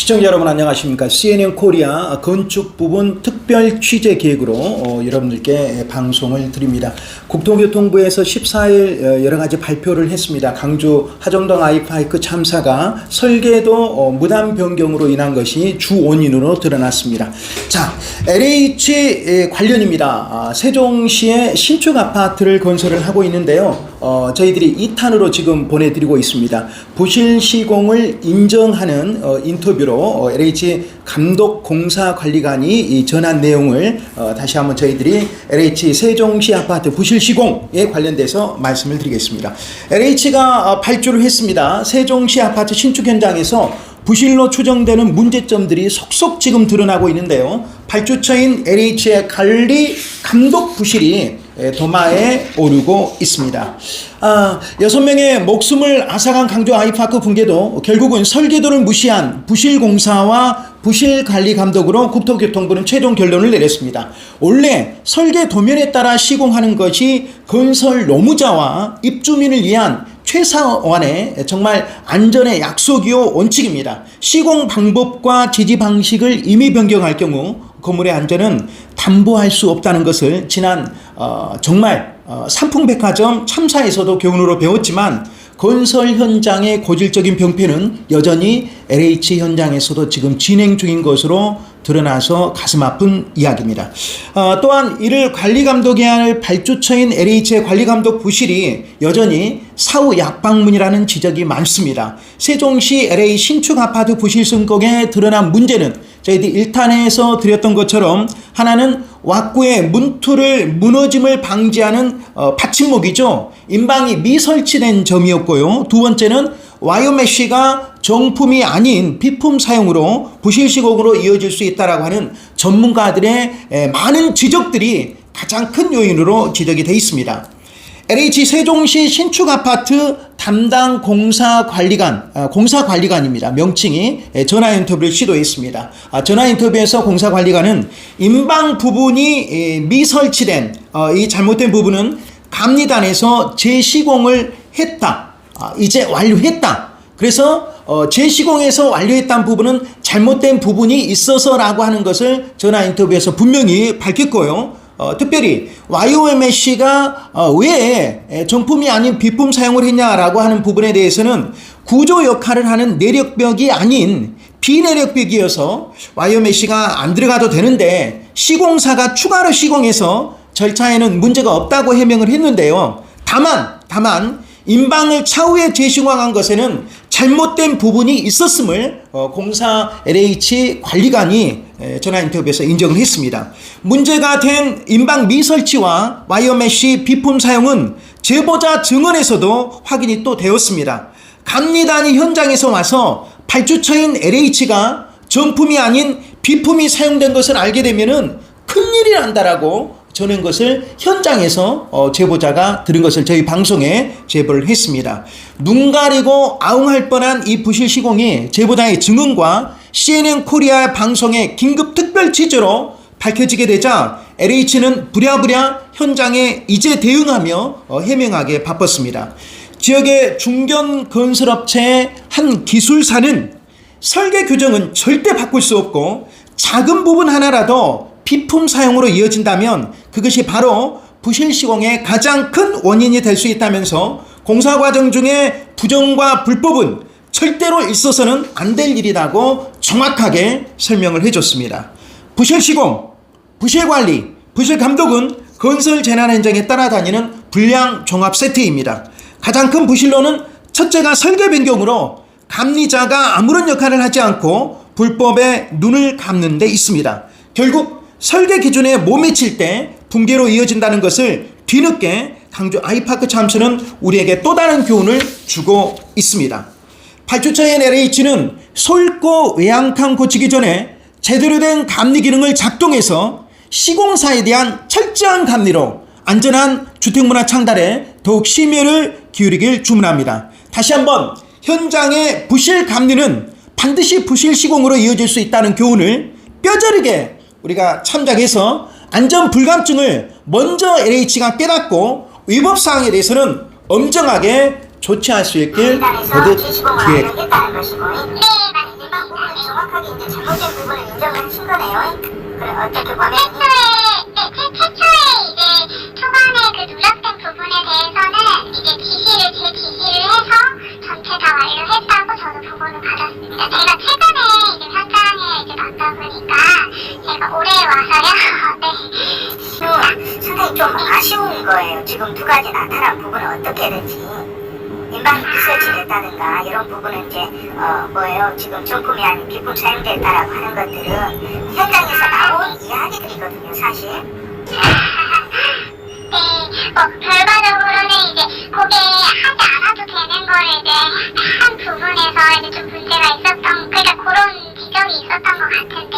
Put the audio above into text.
시청자 여러분 안녕하십니까 CNN 코리아 건축 부분 특별 취재 기획으로 어, 여러분들께 방송을 드립니다. 국토교통부에서 14일 어, 여러 가지 발표를 했습니다. 강주 하정동 아이파이크 참사가 설계도 어, 무단 변경으로 인한 것이 주 원인으로 드러났습니다. 자, LH 관련입니다. 아, 세종시에 신축 아파트를 건설을 하고 있는데요. 어, 저희들이 2탄으로 지금 보내드리고 있습니다. 부실 시공을 인정하는 어, 인터뷰로 어, LH 감독 공사 관리관이 이 전한 내용을 어, 다시 한번 저희들이 LH 세종시 아파트 부실 시공에 관련돼서 말씀을 드리겠습니다. LH가 어, 발주를 했습니다. 세종시 아파트 신축 현장에서 부실로 추정되는 문제점들이 속속 지금 드러나고 있는데요. 발주처인 LH의 관리 감독 부실이 에, 도마에 오르고 있습니다. 아, 여섯 명의 목숨을 앗아간 강조 아이파크 붕괴도 결국은 설계도를 무시한 부실 공사와 부실 관리 감독으로 국토교통부는 최종 결론을 내렸습니다. 원래 설계 도면에 따라 시공하는 것이 건설 노무자와 입주민을 위한 최상원의 정말 안전의 약속이요 원칙입니다. 시공 방법과 지지 방식을 임의 변경할 경우 건물의 안전은 담보할 수 없다는 것을 지난 어, 정말 어, 삼풍백화점 참사에서도 교훈으로 배웠지만 건설 현장의 고질적인 병폐는 여전히 LH 현장에서도 지금 진행 중인 것으로 드러나서 가슴 아픈 이야기입니다. 어, 또한 이를 관리 감독해야 할 발주처인 LH의 관리 감독 부실이 여전히 사후 약방문이라는 지적이 많습니다. 세종시 LA 신축 아파트 부실 승곡에 드러난 문제는 저희들이 1탄에서 드렸던 것처럼 하나는 왁구의 문틀을 무너짐을 방지하는 어, 받침목이죠. 인방이 미설치된 점이었고요. 두 번째는 와이어메쉬가 정품이 아닌 비품 사용으로 부실 시공으로 이어질 수 있다라고 하는 전문가들의 에, 많은 지적들이 가장 큰 요인으로 지적이 돼 있습니다. LH 세종시 신축 아파트 담당 공사 관리관, 아, 공사 관리관입니다. 명칭이 예, 전화 인터뷰를 시도했습니다. 아, 전화 인터뷰에서 공사 관리관은 인방 부분이 예, 미설치된 어, 이 잘못된 부분은 감리단에서 재시공을 했다. 아, 이제 완료했다. 그래서 어, 재시공에서 완료했다는 부분은 잘못된 부분이 있어서라고 하는 것을 전화 인터뷰에서 분명히 밝혔고요. 어, 특별히 YOMS가 어, 왜 정품이 아닌 비품 사용을 했냐라고 하는 부분에 대해서는 구조 역할을 하는 내력벽이 아닌 비내력벽이어서 YOMS가 안 들어가도 되는데 시공사가 추가로 시공해서 절차에는 문제가 없다고 해명을 했는데요. 다만 다만 인방을 차후에 재시공한 것에는 잘못된 부분이 있었음을 어, 공사 LH 관리관이 에, 전화 인터뷰에서 인정을 했습니다. 문제가 된 인방 미설치와 와이어메쉬 비품 사용은 제보자 증언에서도 확인이 또 되었습니다. 감리단이 현장에서 와서 발주처인 LH가 정품이 아닌 비품이 사용된 것을 알게 되면은 큰일이 난다라고 전한 것을 현장에서 어, 제보자가 들은 것을 저희 방송에 제보를 했습니다. 눈 가리고 아웅할 뻔한 이 부실 시공이 제보자의 증언과 CNN 코리아 방송의 긴급 특별 취재로 밝혀지게 되자 LH는 부랴부랴 현장에 이제 대응하며 어, 해명하게 바빴습니다. 지역의 중견 건설업체의 한 기술사는 설계 규정은 절대 바꿀 수 없고 작은 부분 하나라도 비품 사용으로 이어진다면 그것이 바로 부실 시공의 가장 큰 원인이 될 수 있다면서 공사 과정 중에 부정과 불법은 절대로 있어서는 안 될 일이라고 정확하게 설명을 해줬습니다. 부실 시공, 부실 관리, 부실 감독은 건설 재난 현장에 따라다니는 불량 종합 세트입니다. 가장 큰 부실로는 첫째가 설계 변경으로 감리자가 아무런 역할을 하지 않고 불법에 눈을 감는 데 있습니다. 결국 설계 기준에 못 미칠 때 붕괴로 이어진다는 것을 뒤늦게 강주 아이파크 참사는 우리에게 또 다른 교훈을 주고 있습니다. 발주처인 LH는 솔고 외양칸 고치기 전에 제대로 된 감리 기능을 작동해서 시공사에 대한 철저한 감리로 안전한 주택문화 창달에 더욱 심혈을 기울이길 주문합니다. 다시 한번 현장의 부실 감리는 반드시 부실 시공으로 이어질 수 있다는 교훈을 뼈저리게 우리가 참작해서 안전 불감증을 먼저 LH가 깨닫고 위법 사항에 대해서는 엄정하게 조치할 수 있길 거듭 기획. 네, 맞습니다. 아니, 정확하게 이제 잘못된 부분을 인정을 하신 거네요. 그래, 어떻게 보면. 최초에, 네, 최, 최초에 이제 초반에 그 누락된 부분에 대해서는 이제 지시를, 제 지시를 해서 전체 다 완료했다고 저도 보고는 받았습니다. 제가 최근에 이제 현장에 이제 갔다 보니까 제가 올해 와서요, 네. 좀 상당히 좀 아쉬운 거예요. 지금 두 가지 나타난 부분은 어떻게 될지. 인방 빚을 지냈다든가 이런 부분은 이제 어 뭐예요 지금 정품이 아닌 비품 사용됐다라고 하는 것들은 현장에서 나온 이야기들이거든요 사실 네, 뭐 결과적으로는 이제 그게 하지 않아도 되는 거를 이제 한 부분에서 이제 좀 문제가 있었던, 그러니까 그런 지점이 있었던 것 같은데.